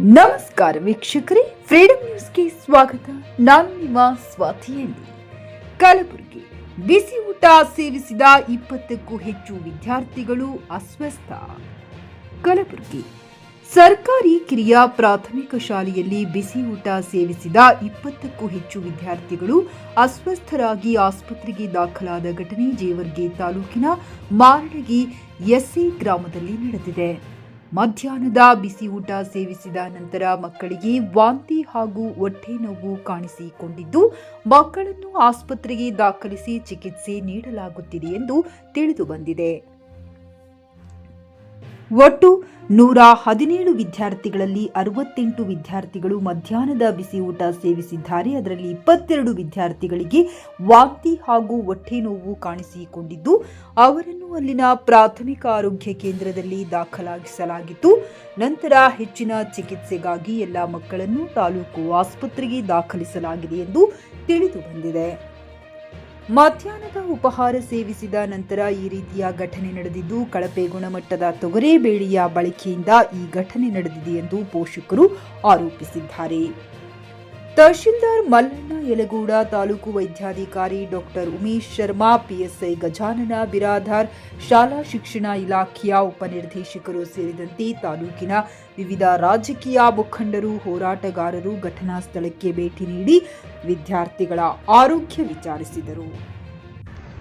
ನಮಸ್ಕಾರ ವೀಕ್ಷಕರೇ ಫ್ರೀಡಂ ನ್ಯೂಸ್ಗೆ ಸ್ವಾಗತ. ನಾನು ನಿಮ್ಮ ಸ್ವಾತಿಯಲ್ಲಿ ಕಲಬುರಗಿ ಬಿಸಿ ಊಟ ಸೇವಿಸಿದ ಇಪ್ಪತ್ತಕ್ಕೂ ಹೆಚ್ಚು ವಿದ್ಯಾರ್ಥಿಗಳು ಅಸ್ವಸ್ಥ. ಕಲಬುರಗಿ ಸರ್ಕಾರಿ ಕಿರಿಯ ಪ್ರಾಥಮಿಕ ಶಾಲೆಯಲ್ಲಿ ಬಿಸಿ ಊಟ ಸೇವಿಸಿದ ಇಪ್ಪತ್ತಕ್ಕೂ ಹೆಚ್ಚು ವಿದ್ಯಾರ್ಥಿಗಳು ಅಸ್ವಸ್ಥರಾಗಿ ಆಸ್ಪತ್ರೆಗೆ ದಾಖಲಾದ ಘಟನೆ ಜೇವರ್ಗಿ ತಾಲೂಕಿನ ಮಾರಡಗಿ ಎಸ್ಸಿ ಗ್ರಾಮದಲ್ಲಿ ನಡೆದಿದೆ. ಮಧ್ಯಾಹ್ನದ ಬಿಸಿ ಊಟ ಸೇವಿಸಿದ ನಂತರ ಮಕ್ಕಳಿಗೆ ವಾಂತಿ ಹಾಗೂ ಹೊಟ್ಟೆ ನೋವು ಕಾಣಿಸಿಕೊಂಡಿದ್ದು, ಮಕ್ಕಳನ್ನು ಆಸ್ಪತ್ರೆಗೆ ದಾಖಲಿಸಿ ಚಿಕಿತ್ಸೆ ನೀಡಲಾಗುತ್ತಿದೆ ಎಂದು ತಿಳಿದು ಬಂದಿದೆ. ಒಟ್ಟು ನೂರ ಹದಿನೇಳು ವಿದ್ಯಾರ್ಥಿಗಳಲ್ಲಿ ಅರವತ್ತೆಂಟು ವಿದ್ಯಾರ್ಥಿಗಳು ಮಧ್ಯಾಹ್ನದ ಬಿಸಿ ಊಟ ಸೇವಿಸಿದ್ದಾರೆ. ಅದರಲ್ಲಿ ಇಪ್ಪತ್ತೆರಡು ವಿದ್ಯಾರ್ಥಿಗಳಿಗೆ ವಾಂತಿ ಹಾಗೂ ಹೊಟ್ಟೆ ನೋವು ಕಾಣಿಸಿಕೊಂಡಿದ್ದು, ಅವರನ್ನು ಅಲ್ಲಿನ ಪ್ರಾಥಮಿಕ ಆರೋಗ್ಯ ಕೇಂದ್ರದಲ್ಲಿ ದಾಖಲಾಗಿಸಲಾಗಿತ್ತು. ನಂತರ ಹೆಚ್ಚಿನ ಚಿಕಿತ್ಸೆಗಾಗಿ ಎಲ್ಲ ಮಕ್ಕಳನ್ನು ತಾಲೂಕು ಆಸ್ಪತ್ರೆಗೆ ದಾಖಲಿಸಲಾಗಿದೆ ಎಂದು ತಿಳಿದು ಬಂದಿದೆ. ಮಧ್ಯಾಹ್ನದ ಉಪಹಾರ ಸೇವಿಸಿದ ನಂತರ ಈ ರೀತಿಯ ಘಟನೆ ನಡೆದಿದ್ದು, ಕಳಪೆ ಗುಣಮಟ್ಟದ ತೊಗರೆ ಬೇಳೆಯ ಬಳಕೆಯಿಂದ ಈ ಘಟನೆ ನಡೆದಿದೆ ಎಂದು ಪೋಷಕರು ಆರೋಪಿಸಿದ್ದಾರೆ. ತಹಶೀಲ್ದಾರ್ ಮಲ್ಲಣ್ಣ ಯಲಗೂಡ ತಾಲೂಕು ವೈದ್ಯಾಧಿಕಾರಿ ಡಾಕ್ಟರ್ ಉಮೇಶ್ ಶರ್ಮಾ ಪಿಎಸ್ಐ ಗಜಾನನ ಬಿರಾದಾರ್ ಶಾಲಾ ಶಿಕ್ಷಣ ಇಲಾಖೆಯ ಉಪನಿರ್ದೇಶಕರು ಸೇರಿದಂತೆ ತಾಲೂಕಿನ ವಿವಿಧ ರಾಜಕೀಯ ಮುಖಂಡರು ಹೋರಾಟಗಾರರು ಘಟನಾ ಸ್ಥಳಕ್ಕೆ ಭೇಟಿ ನೀಡಿ ವಿದ್ಯಾರ್ಥಿಗಳ ಆರೋಗ್ಯ ವಿಚಾರಿಸಿದರು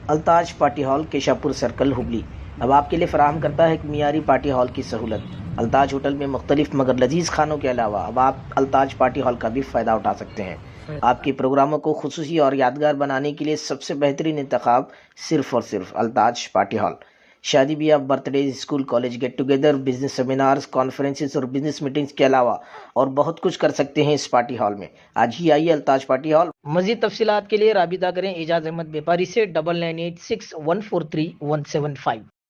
Altaj party hall Keshapur circle Hubli अब आपके लिए फराहम करता है एक मियारी पार्टी हॉल की सहूलत अल्ताज होटल में मुख्तलिफ़ मगर लजीज खानों के अलावा अब आप अल्ताज पार्टी हॉल का भी फ़ायदा उठा सकते हैं। आपके प्रोग्रामों को खसूसी और यादगार बनाने के लिए सबसे बेहतरीन इंतखब सिर्फ़ और सिर्फ़ अल्ताज पार्टी हॉल। शादी ब्याह birthday school college get together business seminars conferences और बिज़नेस मीटिंग्स के अलावा और बहुत कुछ कर सकते हैं इस पार्टी हॉल में। आज ही आइए अल्ताज पार्टी हॉल। मजीद तफसीलात के लिए राबिता करें एजाज अहमद व्यापारी से double nine eight six one four three one seven five